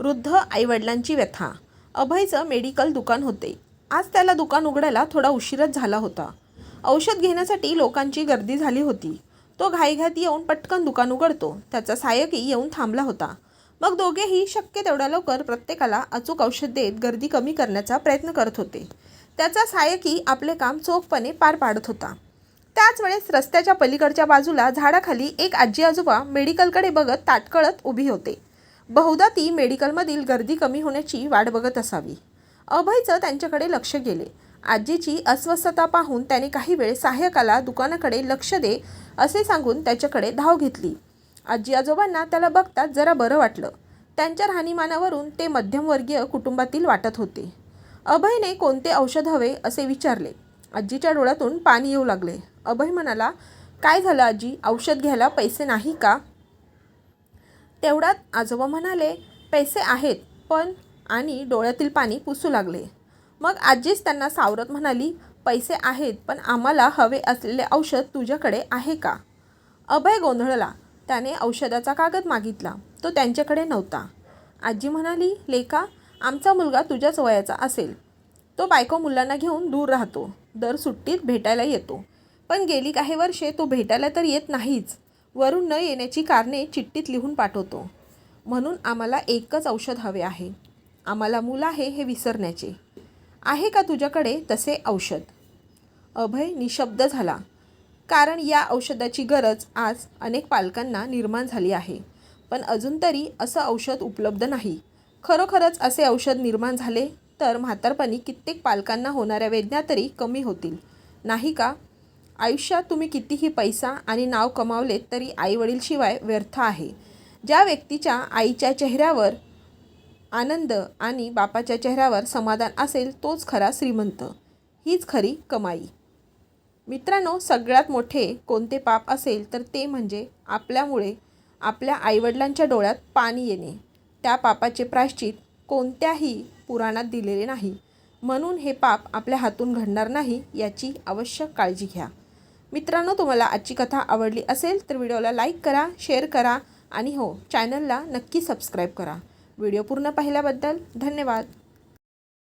वृद्ध आईवडिलांची व्यथा. अभयचं मेडिकल दुकान होते. आज त्याला दुकान उघडायला थोडा उशीरच झाला होता. औषध घेण्यासाठी लोकांची गर्दी झाली होती. तो घाईघात येऊन पटकन दुकान उघडतो. त्याचा सायकही येऊन थांबला होता. मग दोघेही शक्य तेवढ्या लवकर प्रत्येकाला अचूक औषध देत गर्दी कमी करण्याचा प्रयत्न करत होते. त्याचा सायकी आपले काम चोखपणे पार पाडत होता. त्याच वेळेस रस्त्याच्या पलीकडच्या बाजूला झाडाखाली एक आजी आजोबा मेडिकलकडे बघत ताटकळत उभी होते. बहुधा ती मेडिकलमधील गर्दी कमी होण्याची वाट बघत असावी. अभयचं त्यांच्याकडे लक्ष गेले. आजीची अस्वस्थता पाहून त्याने काही वेळ सहाय्यकाला दुकानाकडे लक्ष दे असे सांगून त्याच्याकडे धाव घेतली. आजी आजोबांना त्याला बघताच जरा बरं वाटलं. त्यांच्या राहणीमानावरून ते मध्यमवर्गीय कुटुंबातील वाटत होते. अभयने कोणते औषध हवे असे विचारले. आजीच्या डोळ्यातून पाणी येऊ लागले. अभय म्हणाला काय झालं आजी? औषध घ्यायला पैसे नाही का? तेवढ्यात आजोबा म्हणाले पैसे आहेत पण आणि डोळ्यातील पाणी पुसू लागले. मग आजीच त्यांना सावरत म्हणाली पैसे आहेत पण आम्हाला हवे असलेले औषध तुझ्याकडे आहे का? अभय गोंधळला. त्याने औषधाचा कागद मागितला. तो त्यांच्याकडे नव्हता. आजी म्हणाली लेका आमचा मुलगा तुझ्याच वयाचा असेल. तो बायको मुलांना घेऊन दूर राहतो. दर सुट्टीत भेटायला येतो. पण गेली काही वर्षे तो भेटायला तर येत नाहीच. वरून न येण्याची कारणे चिठ्ठीत लिहून पाठवतो. म्हणून आम्हाला एकच औषध हवे आहे. आम्हाला मूल आहे हे विसरण्याचे. आहे का तुझ्याकडे तसे औषध? अभय निशब्द झाला. कारण या औषधाची गरज आज अनेक पालकांना निर्माण झाली आहे. पण अजून तरी असं औषध उपलब्ध नाही. खरोखरच असे औषध निर्माण झाले तर म्हातारपणी कित्येक पालकांना होणाऱ्या वेदना तरी कमी होतील. नाही का? आयुष्यात तुम्ही कितीही पैसा आणि नाव कमावलेत तरी आईवडीलशिवाय व्यर्थ आहे. ज्या व्यक्तीच्या आईच्या चेहऱ्यावर आनंद आणि बापाच्या चेहऱ्यावर समाधान असेल तोच खरा श्रीमंत. हीच खरी कमाई. मित्रांनो सगळ्यात मोठे कोणते पाप असेल तर ते म्हणजे आपल्यामुळे आपल्या आईवडिलांच्या डोळ्यात पाणी येणे. त्या पापाचे प्रायश्चित कोणत्याही पुराणात दिलेले नाही. म्हणून हे पाप आपल्या हातून घडणार नाही याची आवश्यक काळजी घ्या. मित्रांनो तुम्हाला आजची कथा आवडली असेल तर व्हिडिओला लाईक करा शेअर करा आणि हो चॅनलला नक्की सबस्क्राईब करा. व्हिडिओ पूर्ण पाहिल्याबद्दल धन्यवाद.